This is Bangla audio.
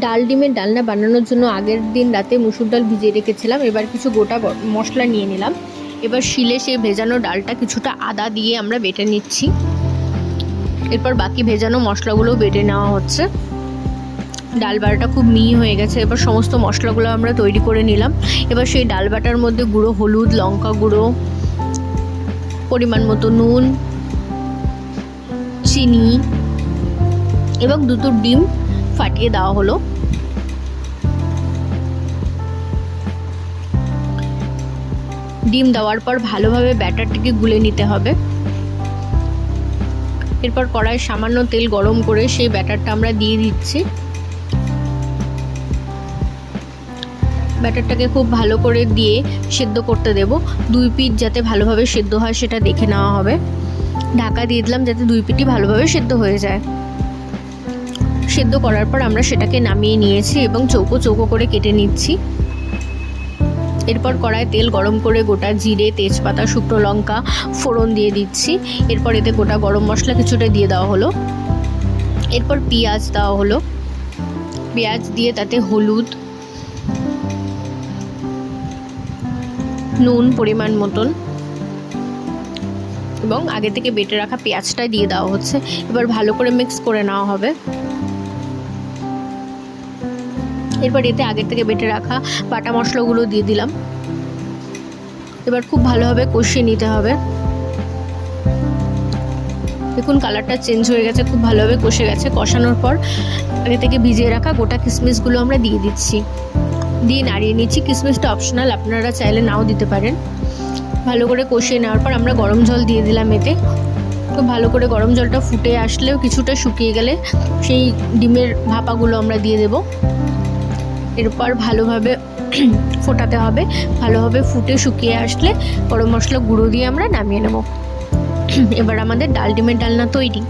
ডাল ডিমের ডালনা বানানোর জন্য আগের দিন রাতে মুসুর ডাল ভিজিয়ে রেখেছিলাম। এবার কিছু গোটা মশলা নিয়ে নিলাম। এবার শিলে সেই ভেজানো ডালটা কিছুটা আদা দিয়ে আমরা বেটে নিচ্ছি। এরপর বাকি ভেজানো মশলাগুলোও বেটে নেওয়া হচ্ছে। ডাল বাটাটা খুব মিহি হয়ে গেছে। এবার সমস্ত মশলাগুলো আমরা তৈরি করে নিলাম। এবার সেই ডাল বাটার মধ্যে গুঁড়ো হলুদ, লঙ্কা গুঁড়ো, পরিমাণ মতো নুন, চিনি এবং দুটো ডিম ফাটিয়ে দেওয়া হলো। ডিম দেওয়ার পর ভালোভাবে ব্যাটারটিকে গুলে নিতে হবে। এরপর কড়াই সামান্য তেল গরম করে সেই ব্যাটারটা আমরা দিয়ে দিচ্ছি। ব্যাটারটাকে খুব ভালো করে দিয়ে সেদ্ধ করতে দেব। দুই পিঠ যাতে ভালোভাবে সেদ্ধ হয় সেটা দেখে নেওয়া হবে। ঢাকা দিয়ে দিলাম যাতে দুই পিঠই ভালোভাবে সেদ্ধ হয়ে যায়। সেদ্ধ করার পর আমরা সেটাকে নামিয়ে নিয়েছি এবং চৌকো চৌকো করে কেটে নিচ্ছি। এরপর কড়ায় তেল গরম করে গোটা জিরে, তেজপাতা, শুকনো লঙ্কা ফোড়ন দিয়ে দিচ্ছি। এরপর এতে গোটা গরম মশলা কিছুটা দিয়ে দেওয়া হলো। এরপর পেঁয়াজ দেওয়া হলো। পেঁয়াজ দিয়ে তাতে হলুদ, নুন পরিমাণ মতন এবং আগে থেকে বেটে রাখা পেঁয়াজটা দিয়ে দেওয়া হচ্ছে। এবার ভালো করে মিক্স করে নেওয়া হবে। এরপর এতে আগের থেকে বেটে রাখা বাটা মশলাগুলো দিয়ে দিলাম। এবার খুব ভালোভাবে কষিয়ে নিতে হবে। দেখুন, কালারটা চেঞ্জ হয়ে গেছে, খুব ভালোভাবে কষে গেছে। কষানোর পর আগে থেকে ভিজিয়ে রাখা গোটা কিশমিশগুলো আমরা দিয়ে দিচ্ছি। দিয়ে নাড়িয়ে নিচ্ছি। কিশমিশটা অপশনাল আপনারা চাইলে নাও দিতে পারেন। ভালো করে কষিয়ে নেওয়ার পর আমরা গরম জল দিয়ে দিলাম এতে। তো ভালো করে গরম জলটা ফুটে আসলেও কিছুটা শুকিয়ে গেলে সেই ডিমের ভাপাগুলো আমরা দিয়ে দেবো। এরপর ভালোভাবে ফোটাতে হবে। ভালোভাবে ফুটে শুকিয়ে আসলে গরম মশলা গুঁড়ো দিয়ে আমরা নামিয়ে নেব। এবার আমাদের ডাল ডিমের ডালনা তৈরি।